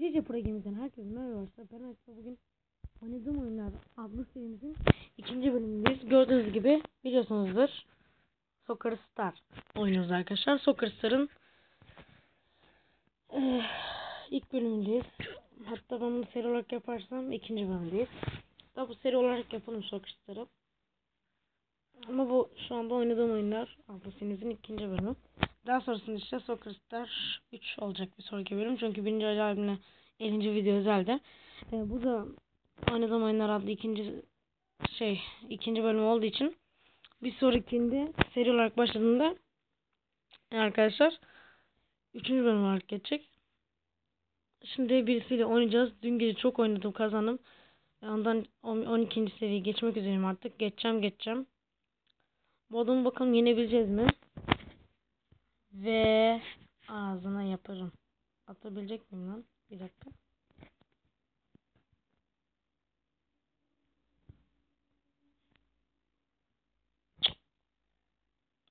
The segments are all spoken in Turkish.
Cici Pro herkese merhaba arkadaşlar. Ben Aysel bugün oynadığım oyunlar adlı serimizin ikinci bölümündeyiz. Gördüğünüz gibi biliyorsunuzdur. Soccer Star oynuyoruz arkadaşlar. Soccer Star'ın eh, ilk bölümündeyiz. Hatta ben bunu seri olarak yaparsam ikinci bölümdeyiz. Daha bu seri olarak yapalım Soccer Star'ı. Ama bu şu anda oynadığım oyunlar adlı serimizin ikinci bölümü. Daha sonrasında işte Soccer Star 3 olacak bir sonraki bölüm. Çünkü birinci albümle 50. video özelde. Ee, bu da oynadığım oyunlar adlı ikinci şey ikinci bölüm olduğu için bir sonrakinde seri olarak başladığında arkadaşlar üçüncü bölüm olarak geçecek. Şimdi birisiyle oynayacağız. Dün gece çok oynadım kazandım. Ondan 12. seviyeye geçmek üzereyim artık. Geçeceğim geçeceğim. Adamı bakalım yenebileceğiz mi? Ve ağzına yaparım. Atabilecek miyim lan? Bir dakika.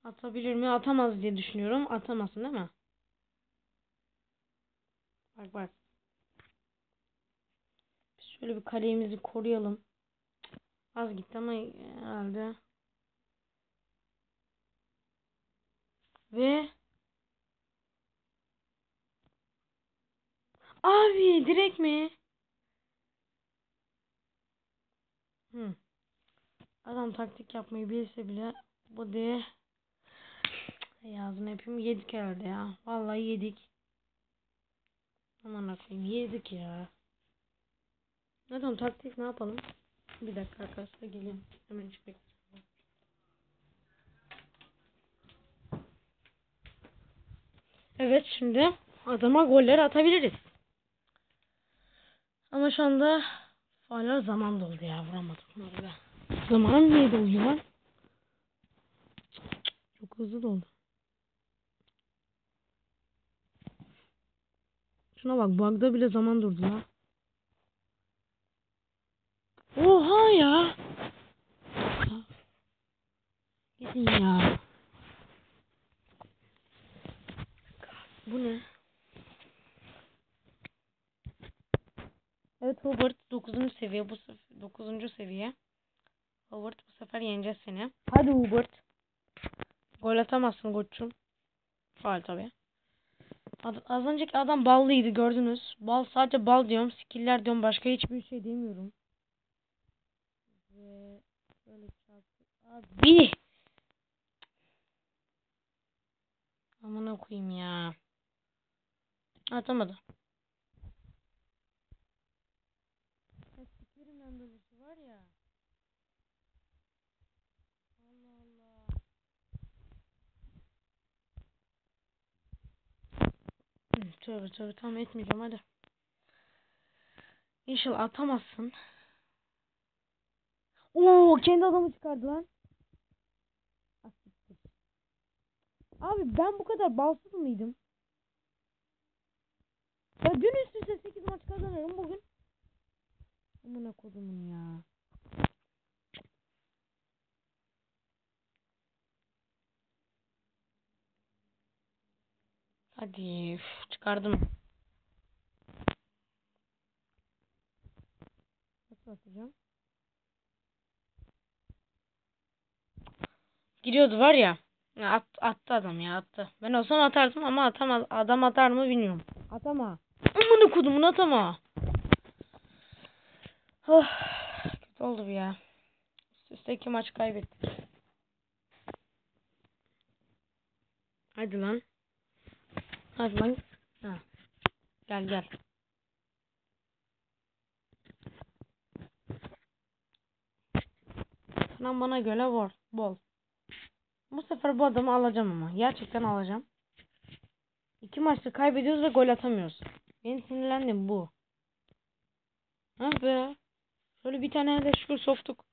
Atabilir mi? Atamaz diye düşünüyorum. Atamazsın değil mi? Bak bak. Şöyle bir kalemizi koruyalım. Az gitti ama herhalde. Ve Abi direkt mi? Hı. Adam taktik yapmayı bilse bile bu diye yazını yapayım yedik herhalde ya. Vallahi yedik. Aman akıyım yedik ya. Neden taktik ne yapalım? Bir dakika arkadaşlar gelin. Hemen hiç Evet şimdi adama goller atabiliriz. Ama şu anda hala zaman doldu ya vuramadım bunları ben. Zamanım niye doluyor lan? Çok hızlı doldu. Şuna bak bug'da bile zaman durdu lan. Oha ya. Gidin ya. Bu ne? Evet Hubert 9. seviye bu sefer 9. seviye. Hubert bu sefer yeneceğiz seni. Hadi Hubert. Gol atamazsın koçum. Faal tabi. Az önceki adam ballıydı gördünüz. Bal sadece bal diyorum. Skiller diyorum. Başka hiçbir şey demiyorum. Ve böyle çarptı. Abi. Amına koyayım ya. Atamadı. Sikerim böylesi var ya. Allah Allah. Hı, Tövbe tövbe tamam etmeyeceğim hadi. İnşallah atamazsın. Oo kendi adamı çıkardı lan. Ah. Abi ben bu kadar balsız mıydım? Ya dün üst üste 8 maç kazanıyorum bugün. Amına kodumun ya. Hadi üf, çıkardım. Nasıl atacağım? Giriyordu var ya. At, attı adam ya attı. Ben olsam atardım ama atamaz. Adam atar mı bilmiyorum. Atama. Amına kodumun atama. Oh, kötü oldu bu ya. Üst üste iki maç kaybettik. Hadi lan. Lan. Ha. Gel gel. Sınav bana göre bol. bol. Bu sefer bu adamı alacağım ama. Gerçekten alacağım. İki maçta kaybediyoruz ve gol atamıyoruz. Beni sinirlendim bu. Ha be. Şöyle bir tane de şükür soktuk.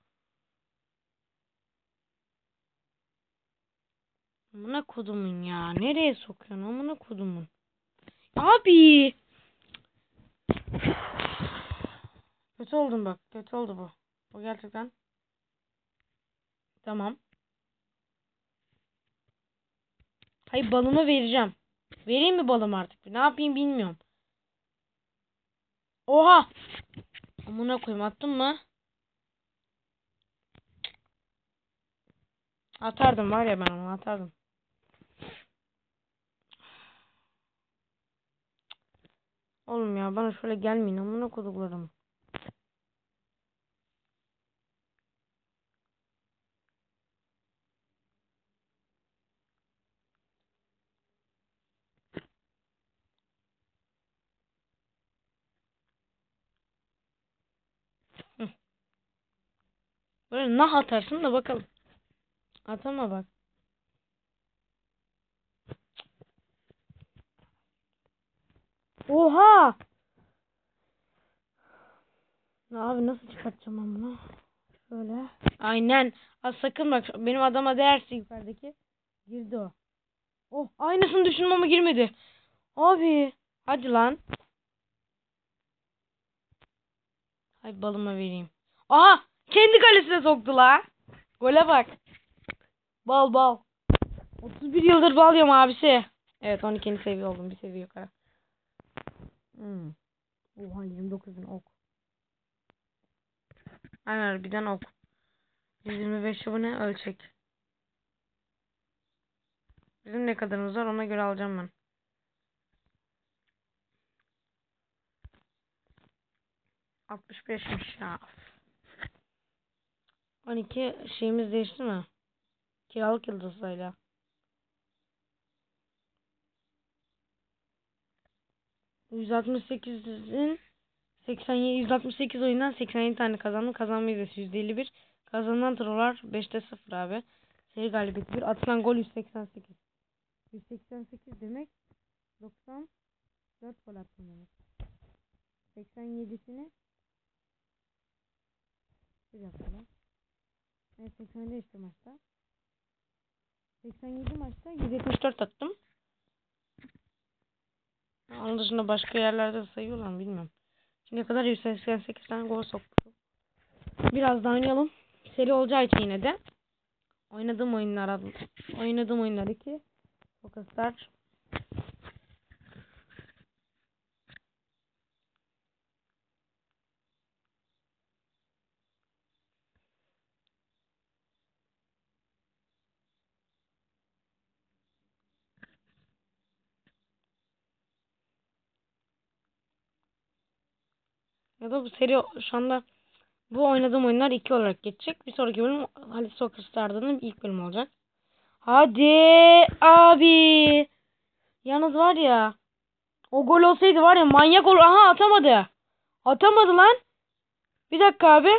Amına kodumun ya. Nereye sokuyorsun amına kodumun? Abi. Kötü oldum bak. Kötü oldu bu. Bu gerçekten. Tamam. Hayır balımı vereceğim. Vereyim mi balımı artık? Ne yapayım bilmiyorum. Oha! Amına koyayım attın mı? Atardım var ya ben onu atardım. Oğlum ya bana şöyle gelmeyin amına koduklarım. Böyle nah atarsın da bakalım. Atama bak. Oha! Abi nasıl çıkartacağım ben bunu? Şöyle. Aynen. Az sakın bak benim adama değerse yukarıdaki. Girdi o. Oh aynısını düşündüm ama girmedi. Abi. Hadi lan. Hay balıma vereyim. Aha! Kendi kalesine soktu la. Gole bak. Bal bal. 31 yıldır bal yiyorum abisi. Evet 12. seviye oldum. Bir seviye yukarı. Hmm. Oha 29 bin ok. Aynen birden ok. 125 bu ne? Ölçek. Bizim ne kadarımız var ona göre alacağım ben. Altmış beşmiş ya. 12 şeyimiz değişti mi? Kiralık yıldızlarıyla. Yüz altmış sekizin 87 168 oyundan 87 tane kazandım. Kazanma yüzdesi %51. Kazanılan turlar 5'te 0 abi. Seri galibiyeti 1. Atılan gol 188. 188 demek 94 gol attım demek. 87'sini bir dakika. Evet 87 işte maçta. 87 maçta 174 attım. Onun dışında başka yerlerde de sayıyorlar mı bilmiyorum. Şimdiye kadar 188 tane gol soktum. Biraz daha oynayalım. Seri olacağı için yine de. Oynadığım oyunlar adlı. Oynadığım oyunlar 2. Focuslar. Ya da bu seri şu anda bu oynadığım oyunlar 2 olarak geçecek. Bir sonraki bölüm Halit Soccer Star'danın ilk bölüm olacak. Hadi abi. Yalnız var ya. O gol olsaydı var ya manyak olur. Aha atamadı. Atamadı lan. Bir dakika abi.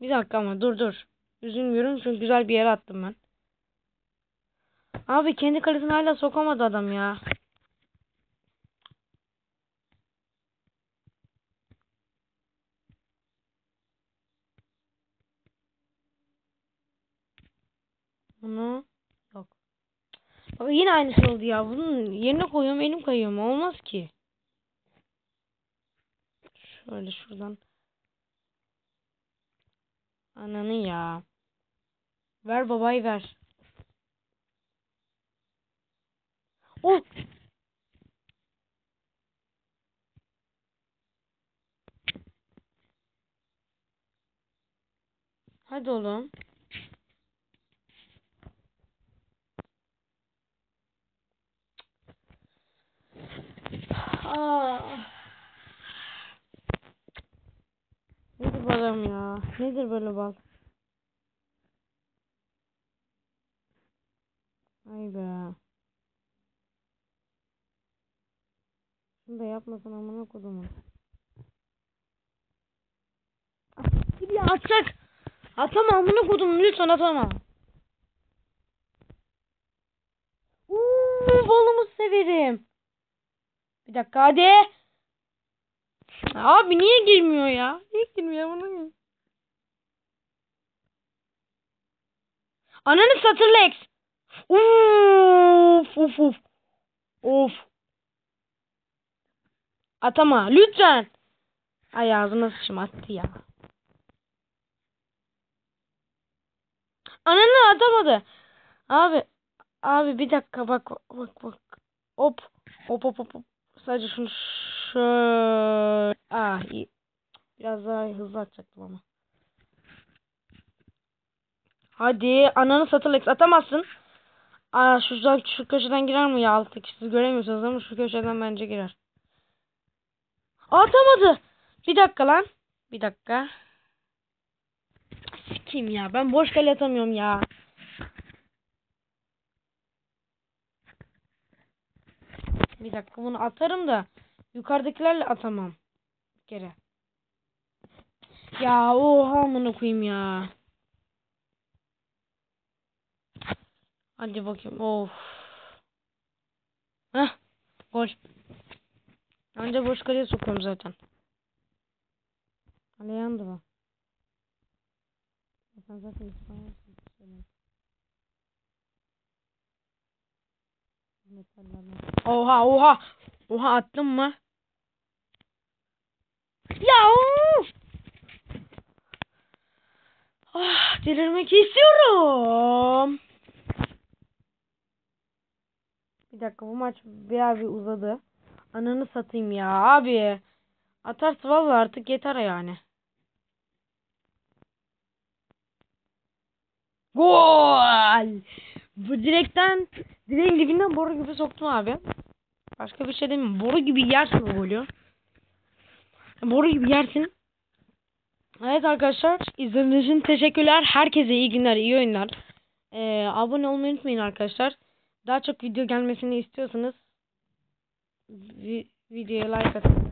Bir dakika ama dur dur. Üzülmüyorum çünkü güzel bir yere attım ben. Abi kendi kalesine hala sokamadı adam ya. Bunu yok. Bak yine aynı şey oldu ya. Bunun yerine koyuyorum elim kayıyor mu? Olmaz ki. Şöyle şuradan. Ananı ya. Ver babayı ver. Oh! Hadi oğlum. Aa. Nedir balım ya? Nedir böyle bal? Ay be. Şunu da yapmasın amına kodumun. Bir ya atacak. Atama amına kodum lütfen atama. Uuu balımı severim. Bir dakika hadi. Abi niye girmiyor ya? Niye girmiyor bunu? Ananı satırlex. Uf uf uf. Of. Atama lütfen. Ay ağzıma sıçım attı ya. Ananı atamadı. Abi. Abi bir dakika bak bak bak. Hop. Hop hop hop. hop. Sadece şunu Şöyle. Ah iyi. Biraz daha hızlı atacaktım ama. Hadi ananı satırlık atamazsın. Aa şuradan şu köşeden girer mi ya altı siz göremiyorsunuz ama şu köşeden bence girer. Atamadı. Bir dakika lan. Bir dakika. Sikeyim ya ben boş kale atamıyorum ya. Bir dakika bunu atarım da yukarıdakilerle atamam. Bir kere. Ya oha amına koyayım ya. Hadi bakayım. Of. Heh. Gol. Anca boş kaleye sokuyorum zaten. Kale yandı mı? Sen zaten Oha oha. Oha attın mı? Ya of! Ah, delirmek istiyorum. Bir dakika bu maç bayağı bir uzadı. Ananı satayım ya abi. Atarsa vallahi artık yeter yani. Gol! Bu direkten direğin dibinden boru gibi soktum abi. Başka bir şey demeyeyim. Boru gibi yersin o golü. Boru gibi yersin. Evet arkadaşlar izlediğiniz için teşekkürler. Herkese iyi günler, iyi oyunlar. Ee, abone olmayı unutmayın arkadaşlar. Daha çok video gelmesini istiyorsanız vi videoya like atın.